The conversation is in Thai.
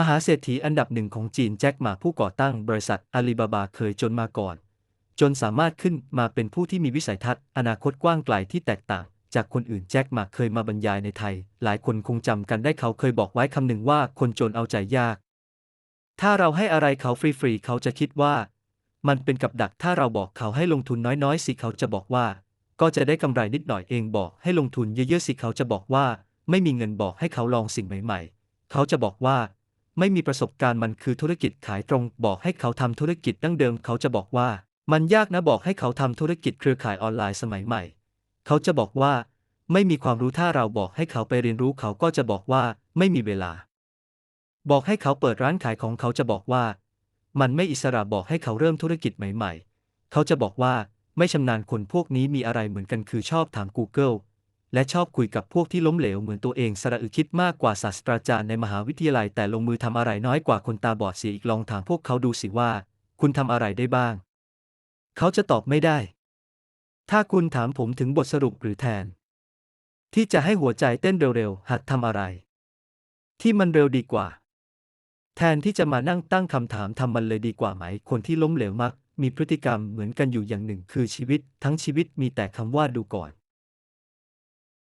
มหาเศรษฐีอันดับหนึ่งของจีนแจ็คหมาผู้ก่อตั้งบริษัทอาลีบาบาเคยจนมาก่อน จนสามารถขึ้นมาเป็นผู้ที่มีวิสัยทัศน์ อนาคตกว้างไกลที่แตกต่าง จากคนอื่นแจ็คหมาเคยมาบรรยายในไทย หลายคนคงจำกันได้เขาเคยบอกไว้คำหนึ่งว่าคนจนเอาใจยาก ถ้าเราให้อะไรเขาฟรีๆเขาจะคิดว่า มันเป็นกับดักถ้าเราบอกเขาให้ลงทุนน้อยๆสิเขาจะบอกว่า ก็จะได้กำไรนิดหน่อยเองบอก ให้ลงทุนเยอะๆสิเขาจะบอกว่า ไม่มีเงินบอกให้เขาลองสิ่งใหม่ ๆ เขาจะบอกว่า ไม่มีประสบการณ์มันคือธุรกิจขายตรง บอกให้เขาทำธุรกิจดั้งเดิม เขาจะบอกว่า มันยากนะบอกให้เขาทำธุรกิจเครือข่ายออนไลน์สมัยใหม่ เขาจะบอกว่า ไม่มีความรู้ถ้าเราบอกให้เขาไปเรียนรู้เขาก็จะบอกว่า ไม่มีเวลา บอกให้เขาเปิดร้านขายของเขาจะบอกว่า มันไม่อิสระบอกให้เขาเริ่มธุรกิจใหม่ ๆ เขาจะบอกว่า ไม่ชำนาญคนพวกนี้มีอะไรเหมือนกันคือชอบถาม Google และชอบคุยกับพวกที่ล้มเหลวเหมือนตัวเองสระอึคิดมากกว่าศาสตราจารย์ในมหาวิทยาลัยแต่ลงมือทำอะไรน้อยกว่าคนตาบอดเสียอีกลองถามพวกเขาดูสิว่า คุณทำอะไรได้บ้าง เขาจะตอบไม่ได้ ถ้าคุณถามผมถึงบทสรุปหรือแทน ที่จะให้หัวใจเต้นเร็วๆหัดทำอะไร ที่มันเร็วดีกว่า แทนที่จะมานั่งตั้งคำถามทำมันเลยดีกว่าไหม คนที่ล้มเหลวมัก มีพฤติกรรมเหมือนกันอยู่อย่างหนึ่งคือชีวิต ทั้งชีวิตมีแต่คำว่าดูก่อน